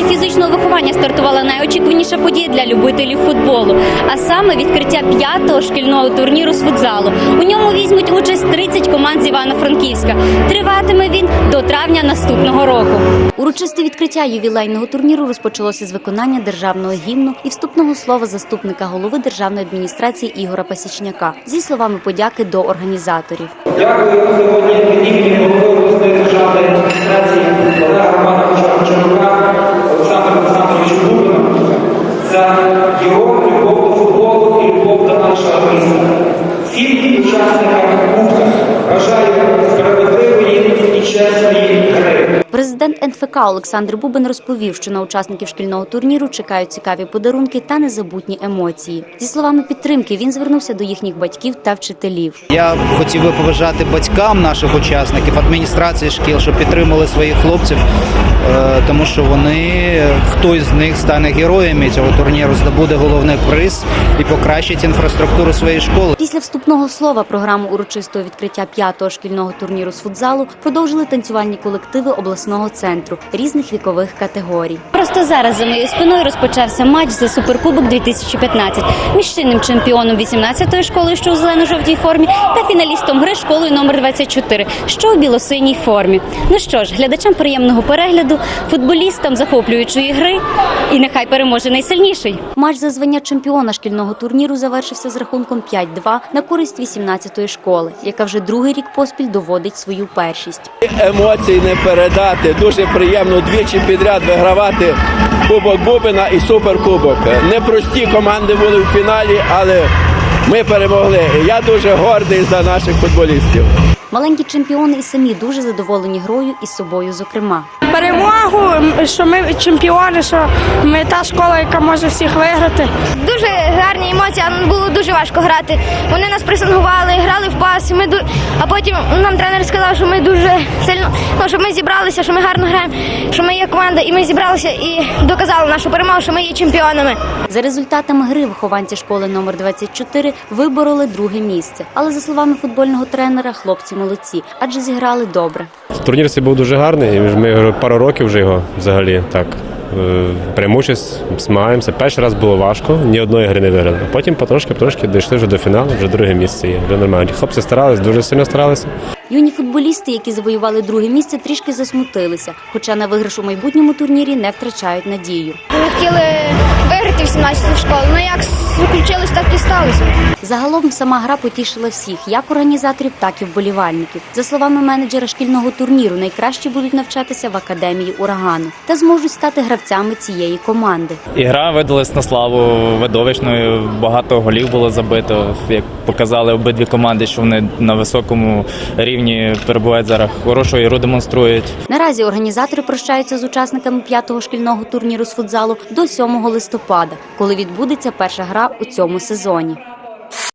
коледжі фізичного виховання стартувала найочікуваніша подія для любителів футболу, а саме відкриття п'ятого шкільного турніру з футзалу. У ньому візьмуть участь 30 команд з Івано-Франківська. Триватиме він до травня наступного року. Урочисте відкриття ювілейного турніру розпочалося з виконання державного гімну і вступного слова заступника голови державної адміністрації Ігора Пасічняка зі словами подяки до організаторів. Дякую Всім учасникам Кубка бажаю справедливої і чесної гри. Президент НФК Олександр Бубин розповів, що на учасників шкільного турніру чекають цікаві подарунки та незабутні емоції. Зі словами підтримки він звернувся до їхніх батьків та вчителів. Я хотів би побажати батькам наших учасників, адміністрації шкіл, щоб підтримали своїх хлопців, е, тому що вони хтось з них стане героями цього турніру, здобуде головний приз і покращить інфраструктуру своєї школи. Після вступного слова програму урочистого відкриття п'ятого шкільного турніру з футзалу продовжили танцювальні колективи обласного центру різних вікових категорій. Просто зараз за моєю спиною розпочався матч за суперкубок 2015 між чинним чемпіоном 18-ї школи, що у зелено-жовтій формі, та фіналістом гри школою номер 24, що у білосиній формі. Ну що ж, глядачам приємного перегляду, футболістам захоплюючої гри, і нехай переможе найсильніший. Матч за звання чемпіона шкільного турніру завершився з рахунком 5-2 на користь 18-ї школи, яка вже другий рік поспіль доводить свою першість. Емоцій не передати. Дуже приємно двічі підряд вигравати Кубок Бубина і Суперкубок. Непрості команди були в фіналі, але ми перемогли. Я дуже гордий за наших футболістів. Маленькі чемпіони і самі дуже задоволені грою і собою, зокрема. Перемогу, що ми чемпіони, що ми та школа, яка може всіх виграти. Дуже гарні емоції, але було дуже важко грати. Вони нас пресингували, грали в пас. Ми ду- а потім нам тренер сказав, що ми дуже сильно ну, щоб ми зібралися, що ми гарно граємо, що ми є команда, і ми зібралися і доказали нашу перемогу, що ми є чемпіонами. За результатами гри вихованці школи номер 24 вибороли друге місце. Але за словами футбольного тренера, хлопці молодці, адже зіграли добре. Турнір цей був дуже гарний. Ми пару років вже його взагалі так. е, Прямо участь, змагаємося. Перший раз було важко, ні одної гри не виграли. А потім потрошки потрошки дійшли вже до фіналу, вже друге місце є. Вже нормально. Хлопці старались, дуже сильно старалися. Юні футболісти, які завоювали друге місце, трішки засмутилися, хоча на виграш у майбутньому турнірі не втрачають надію. Ми хотіли виграти 18 школу. Ну як включилось, так і сталося. Загалом сама гра потішила всіх, як організаторів, так і вболівальників. За словами менеджера шкільного турніру, найкращі будуть навчатися в академії урагану та зможуть стати гравцями цієї команди. Ігра видалась на славу видовищною. Багато голів було забито. Як показали обидві команди, що вони на високому рівні перебувають зараз. Хорошу ігру демонструють. Наразі організатори прощаються з учасниками п'ятого шкільного турніру з футзалу до 7 листопада, коли відбудеться перша гра у цьому сезоні.